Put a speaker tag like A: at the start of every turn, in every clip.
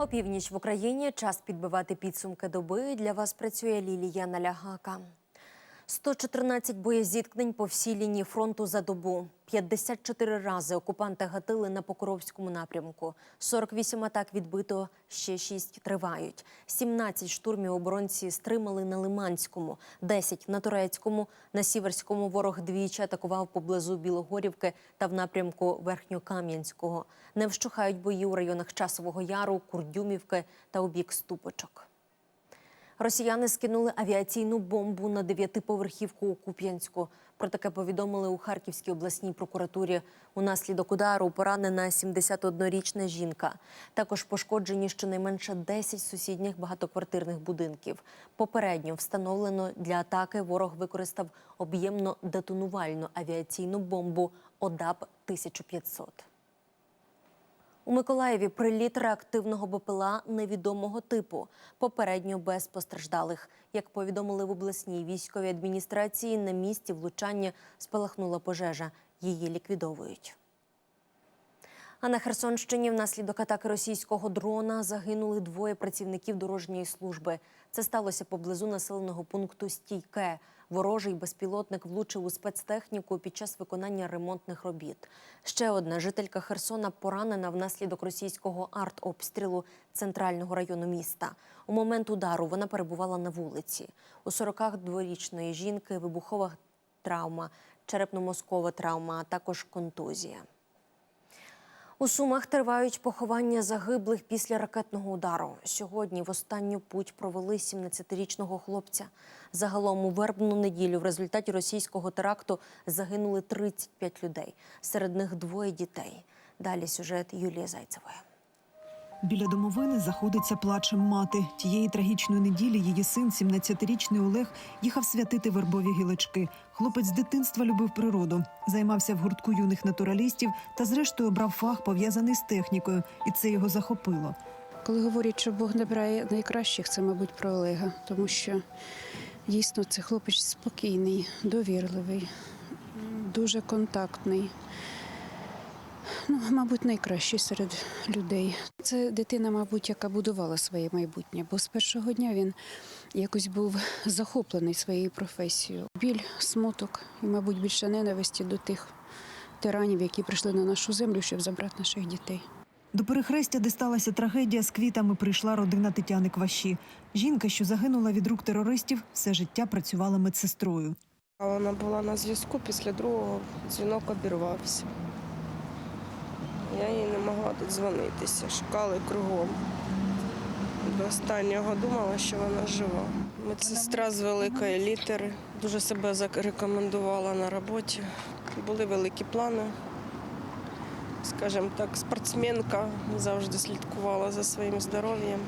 A: Опівніч в Україні час підбивати підсумки доби. Для вас працює Лілія Налягака. 114 боєзіткнень по всій лінії фронту за добу. 54 рази окупанти гатили на Покровському напрямку. 48 атак відбито, ще 6 тривають. 17 штурмів оборонці стримали на Лиманському, 10 на Турецькому. На Сіверському ворог двічі атакував поблизу Білогорівки та в напрямку Верхньокам'янського. Не вщухають бої у районах Часового Яру, Курдюмівки та у бік Ступочок. Росіяни скинули авіаційну бомбу на дев'ятиповерхівку у Куп'янську. Про таке повідомили у Харківській обласній прокуратурі. Унаслідок удару поранена 71-річна жінка. Також пошкоджені щонайменше 10 сусідніх багатоквартирних будинків. Попередньо встановлено для атаки ворог використав об'ємно детонувальну авіаційну бомбу ОДАП-1500. У Миколаєві приліт реактивного БПЛА невідомого типу, попередньо без постраждалих. Як повідомили в обласній військовій адміністрації, на місці влучання спалахнула пожежа. Її ліквідовують. А на Херсонщині внаслідок атаки російського дрона загинули двоє працівників дорожньої служби. Це сталося поблизу населеного пункту Стійке. Ворожий безпілотник влучив у спецтехніку під час виконання ремонтних робіт. Ще одна жителька Херсона поранена внаслідок російського артобстрілу центрального району міста. У момент удару вона перебувала на вулиці. У 42-річної жінки вибухова травма, черепно-мозкова травма, а також контузія. У Сумах тривають поховання загиблих після ракетного удару. Сьогодні в останню путь провели 17-річного хлопця. Загалом у вербну неділю в результаті російського теракту загинули 35 людей. Серед них двоє дітей. Далі сюжет Юлії Зайцевої.
B: Біля домовини заходиться плачем мати. Тієї трагічної неділі її син, 17-річний Олег, їхав святити вербові гілочки. Хлопець з дитинства любив природу, займався в гуртку юних натуралістів та, зрештою, обрав фах пов'язаний з технікою, і це його захопило.
C: Коли говорять, що Бог не брає найкращих, це, мабуть, про Олега, тому що дійсно це хлопець спокійний, довірливий, дуже контактний. Ну, мабуть, найкращий серед людей. Це дитина, мабуть, яка будувала своє майбутнє, бо з першого дня він якось був захоплений своєю професією. Біль, смуток і, мабуть, більше ненависті до тих тиранів, які прийшли на нашу землю, щоб забрати наших дітей.
B: До перехрестя, де сталася трагедія, з квітами прийшла родина Тетяни Кваші. Жінка, що загинула від рук терористів, все життя працювала медсестрою.
D: Вона була на зв'язку, після другого дзвінок обірвався. Я їй не могла додзвонитися, шукали кругом. До останнього думала, що вона жива. Медсестра з великої літери дуже себе зарекомендувала на роботі. Були великі плани. Скажімо так, спортсменка завжди слідкувала за своїм здоров'ям.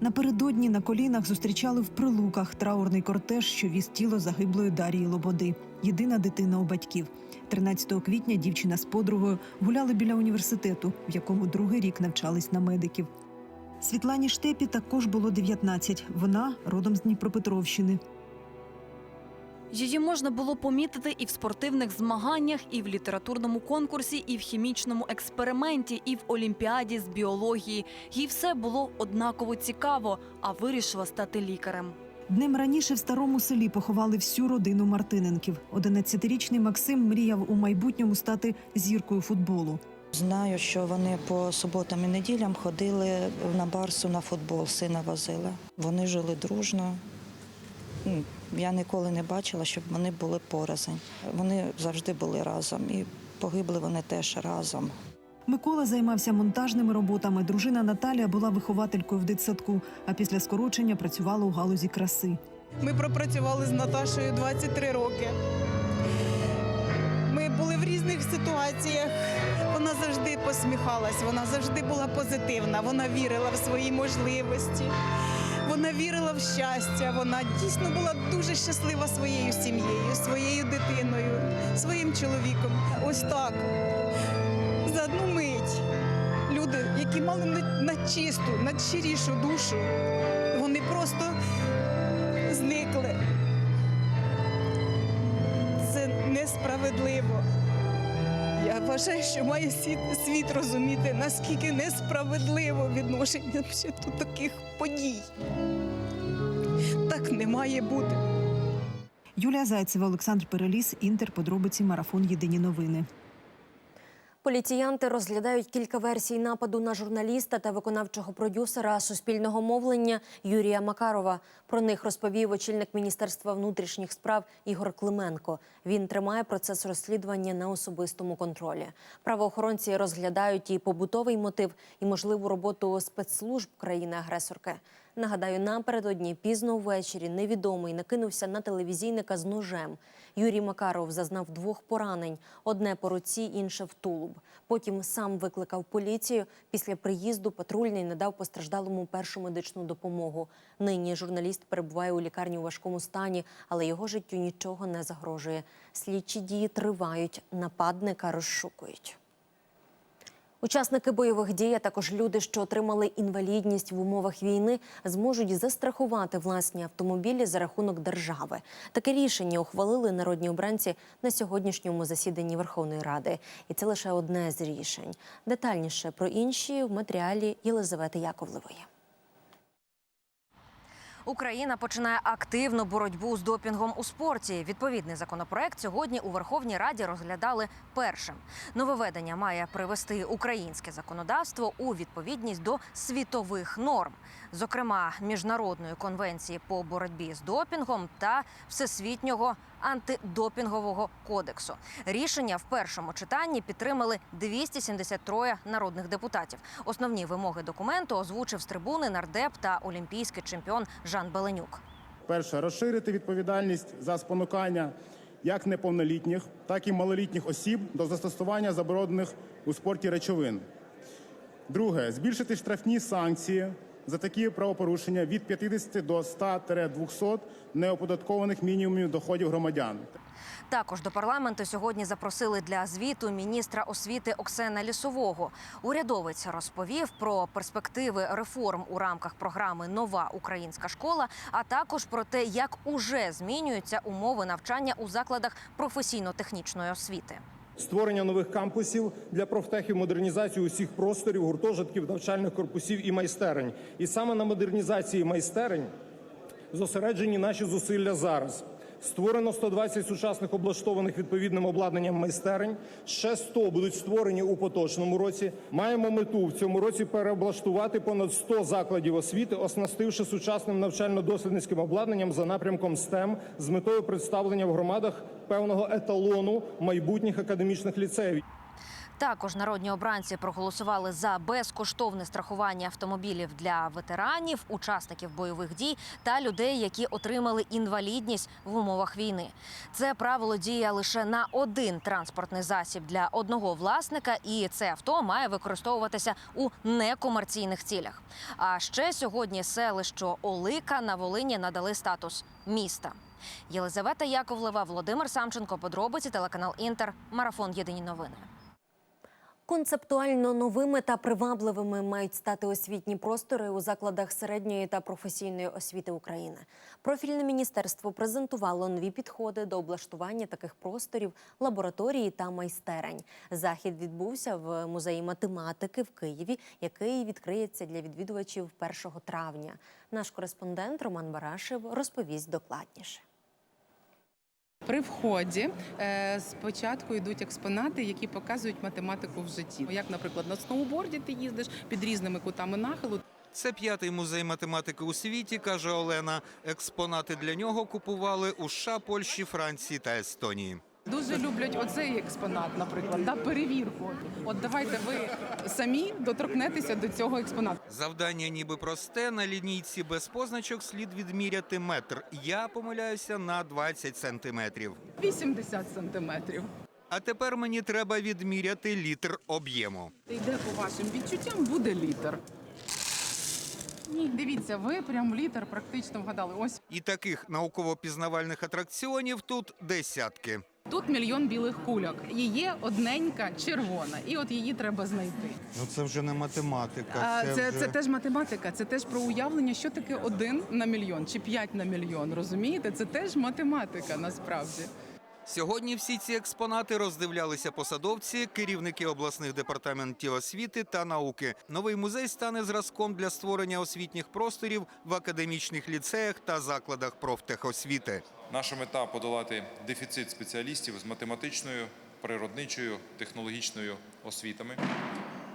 B: Напередодні на колінах зустрічали в прилуках траурний кортеж, що віз тіло загиблої Дарії Лободи. Єдина дитина у батьків. 13 квітня дівчина з подругою гуляли біля університету, в якому другий рік навчались на медиків. Світлані Штепі також було 19. Вона родом з Дніпропетровщини.
E: Її можна було помітити і в спортивних змаганнях, і в літературному конкурсі, і в хімічному експерименті, і в олімпіаді з біології. Їй все було однаково цікаво, а вирішила стати лікарем.
B: Днем раніше в старому селі поховали всю родину Мартиненків. 11-річний Максим мріяв у майбутньому стати зіркою футболу.
F: Знаю, що вони по суботам і неділям ходили на барсу на футбол, сина возили. Вони жили дружно. Ну, Я ніколи не бачила, щоб вони були порознь. Вони завжди були разом і погибли вони теж разом.
B: Микола займався монтажними роботами. Дружина Наталія була вихователькою в дитсадку, а після скорочення працювала у галузі краси.
G: Ми пропрацювали з Наташею 23 роки. Ми були в різних ситуаціях. Вона завжди посміхалась, вона завжди була позитивна, вона вірила в свої можливості, вона вірила в щастя. Вона дійсно була дуже щаслива своєю сім'єю, своєю дитиною, своїм чоловіком. Ось так. За одну мить люди, які мали на- надчисту, надщирішу душу, вони просто зникли. Це несправедливо. Я вважаю, що має світ, розуміти, наскільки несправедливо відношення до таких подій. Так не має бути.
B: Юлія Зайцева, Олександр Переліс, Інтер. Подробиці марафон. Єдині новини.
A: Поліціянти розглядають кілька версій нападу на журналіста та виконавчого продюсера суспільного мовлення Юрія Макарова. Про них розповів очільник Міністерства внутрішніх справ Ігор Клименко. Він тримає процес розслідування на особистому контролі. Правоохоронці розглядають і побутовий мотив, і можливу роботу спецслужб країни-агресорки. Нагадаю, напередодні пізно ввечері невідомий накинувся на телевізійника з ножем. Юрій Макаров зазнав двох поранень: одне по руці, інше в тулуб. Потім сам викликав поліцію. Після приїзду патрульний надав постраждалому першу медичну допомогу. Нині журналіст перебуває у лікарні у важкому стані, але його життю нічого не загрожує. Слідчі дії тривають, нападника розшукують. Учасники бойових дій, а також люди, що отримали інвалідність в умовах війни, зможуть застрахувати власні автомобілі за рахунок держави. Таке рішення ухвалили народні обранці на сьогоднішньому засіданні Верховної Ради, і це лише одне з рішень. Детальніше про інші в матеріалі Єлизавети Яковлевої.
H: Україна починає активну боротьбу з допінгом у спорті. Відповідний законопроект сьогодні у Верховній Раді розглядали першим. Нововведення має привести українське законодавство у відповідність до світових норм, зокрема міжнародної конвенції по боротьбі з допінгом та всесвітнього антидопінгового кодексу. Рішення в першому читанні підтримали 273 народних депутатів. Основні вимоги документу озвучив з трибуни нардеп та олімпійський чемпіон Жан Беленюк.
I: Перше розширити відповідальність за спонукання як неповнолітніх, так і малолітніх осіб до застосування заборонених у спорті речовин. Друге збільшити штрафні санкції за такі правопорушення від 50 до 100-200 неоподаткованих мінімумів доходів громадян.
H: Також до парламенту сьогодні запросили для звіту міністра освіти Оксена Лісового. Урядовець розповів про перспективи реформ у рамках програми Нова українська школа, а також про те, як уже змінюються умови навчання у закладах професійно-технічної освіти.
J: Створення нових кампусів для профтехів, модернізацію усіх просторів, гуртожитків, навчальних корпусів і майстерень. І саме на модернізації майстерень зосереджені наші зусилля зараз. Створено 120 сучасних облаштованих відповідним обладнанням майстерень. Ще 100 будуть створені у поточному році. Маємо мету в цьому році переоблаштувати понад 100 закладів освіти, оснастивши сучасним навчально-дослідницьким обладнанням за напрямком STEM з метою представлення в громадах певного еталону майбутніх академічних ліцеїв.
H: Також народні обранці проголосували за безкоштовне страхування автомобілів для ветеранів, учасників бойових дій та людей, які отримали інвалідність в умовах війни. Це правило діє лише на один транспортний засіб для одного власника, і це авто має використовуватися у некомерційних цілях. А ще сьогодні селищу Олика на Волині надали статус міста. Єлизавета Яковлева, Володимир Самченко, подробиці телеканал Інтер, марафон Єдині новини.
A: Концептуально новими та привабливими мають стати освітні простори у закладах середньої та професійної освіти України. Профільне міністерство презентувало нові підходи до облаштування таких просторів, лабораторії та майстерень. Захід відбувся в музеї математики в Києві, який відкриється для відвідувачів 1 травня. Наш кореспондент Роман Барашев розповість докладніше.
K: При вході е, спочатку йдуть експонати, які показують математику в житті. Як, наприклад, на сноуборді ти їздиш під різними кутами нахилу.
L: Це п'ятий музей математики у світі, каже Олена. Експонати для нього купували у США, Польщі, Франції та Естонії.
K: Дуже люблять оцей експонат, наприклад, да, перевірку. От давайте ви самі доторкнетеся до цього експонату.
L: Завдання ніби просте. На лінійці без позначок слід відміряти метр. Я помиляюся на 20 сантиметрів.
K: 80 сантиметрів.
L: А тепер мені треба відміряти літр об'єму.
K: Йде по вашим відчуттям, буде літр. Ні, дивіться, ви прям літр практично вгадали. Ось
L: І таких науково-пізнавальних атракціонів тут десятки.
K: тут мільйон білих кульок. І є одненька червона, і от її треба знайти.
L: Ну це вже не математика.
K: А, Це, це теж математика, це теж про уявлення, що таке один на мільйон чи п'ять на мільйон. Розумієте? Це теж математика насправді.
L: Сьогодні всі ці експонати роздивлялися посадовці, керівники обласних департаментів освіти та науки. Новий музей стане зразком для створення освітніх просторів в академічних ліцеях та закладах профтехосвіти.
M: Наша мета подолати дефіцит спеціалістів з математичною, природничою, технологічною освітами.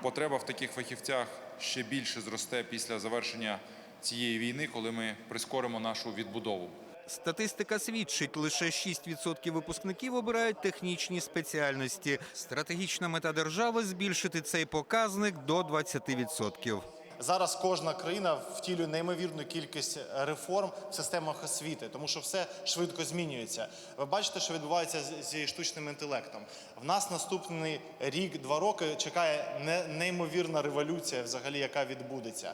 M: Потреба в таких фахівцях ще більше зросте після завершення цієї війни, коли ми прискоримо нашу відбудову.
L: Статистика свідчить, лише 6% випускників обирають технічні спеціальності. Стратегічна мета держави збільшити цей показник до 20%.
N: Зараз кожна країна втілює неймовірну кількість реформ в системах освіти, тому що все швидко змінюється. Ви бачите, що відбувається зі штучним інтелектом. В нас наступний рік, два роки чекає не- неймовірна революція, взагалі, яка відбудеться.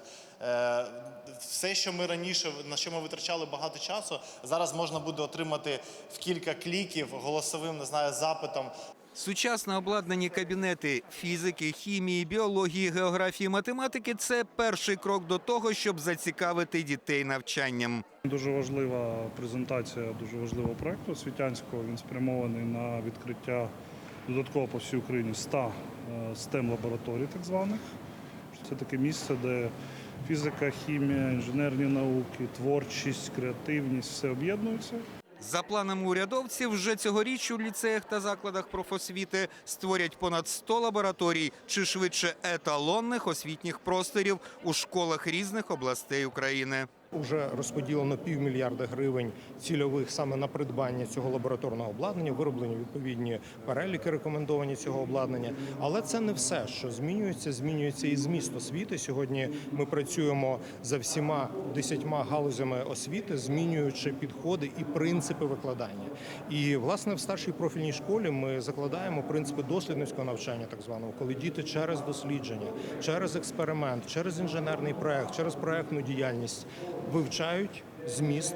N: Все, що ми раніше на що ми витрачали багато часу, зараз можна буде отримати в кілька кліків голосовим, не знаю, запитом.
L: Сучасно обладнані кабінети фізики, хімії, біології, географії, математики це перший крок до того, щоб зацікавити дітей навчанням.
O: Дуже важлива презентація дуже важливого проекту освітянського. Він спрямований на відкриття додатково по всій Україні 100 е, STEM лабораторій, так званих. Це таке місце, де фізика, хімія, інженерні науки, творчість, креативність все об'єднується.
L: За планами урядовців, вже цьогоріч у ліцеях та закладах профосвіти створять понад 100 лабораторій, чи швидше еталонних освітніх просторів у школах різних областей України.
J: Уже розподілено півмільярда гривень цільових саме на придбання цього лабораторного обладнання, вироблені відповідні переліки рекомендовані цього обладнання. Але це не все, що змінюється. Змінюється і зміст освіти. Сьогодні ми працюємо за всіма десятьма галузями освіти, змінюючи підходи і принципи викладання. І власне в старшій профільній школі ми закладаємо принципи дослідницького навчання, так званого, коли діти через дослідження, через експеримент, через інженерний проект, через проектну діяльність вивчають зміст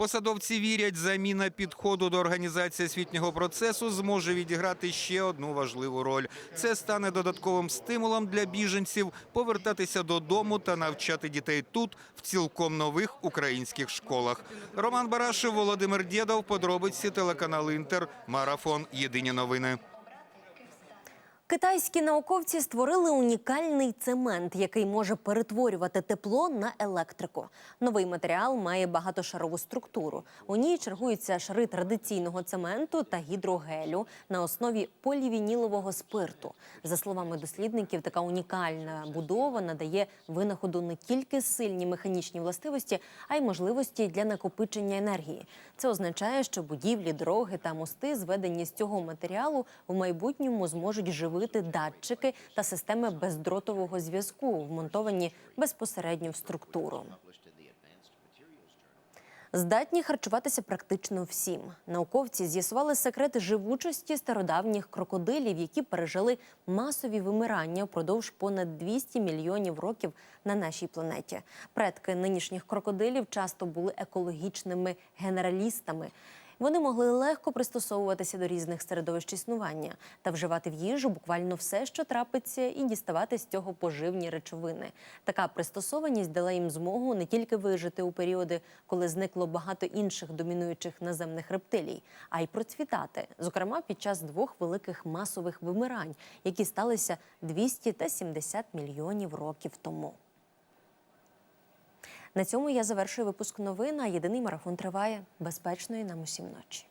L: Посадовці вірять, заміна підходу до організації освітнього процесу зможе відіграти ще одну важливу роль. Це стане додатковим стимулом для біженців повертатися додому та навчати дітей тут, в цілком нових українських школах. Роман Барашев, Володимир Дєдов, подробиці телеканал Інтер, марафон. Єдині новини.
A: Китайські науковці створили унікальний цемент, який може перетворювати тепло на електрику. Новий матеріал має багатошарову структуру. У ній чергуються шари традиційного цементу та гідрогелю на основі полівінілового спирту. За словами дослідників, така унікальна будова надає винаходу не тільки сильні механічні властивості, а й можливості для накопичення енергії. Це означає, що будівлі, дороги та мости, зведені з цього матеріалу, в майбутньому зможуть живити датчики та системи бездротового зв'язку, вмонтовані безпосередньо в структуру. Здатні харчуватися практично всім. Науковці з'ясували секрети живучості стародавніх крокодилів, які пережили масові вимирання впродовж понад 200 мільйонів років на нашій планеті. Предки нинішніх крокодилів часто були екологічними генералістами. Вони могли легко пристосовуватися до різних середовищ існування та вживати в їжу буквально все, що трапиться, і діставати з цього поживні речовини. Така пристосованість дала їм змогу не тільки вижити у періоди, коли зникло багато інших домінуючих наземних рептилій, а й процвітати, зокрема під час двох великих масових вимирань, які сталися 200 та 70 мільйонів років тому. На цьому я завершую випуск новин. а Єдиний марафон триває безпечної нам усім ночі.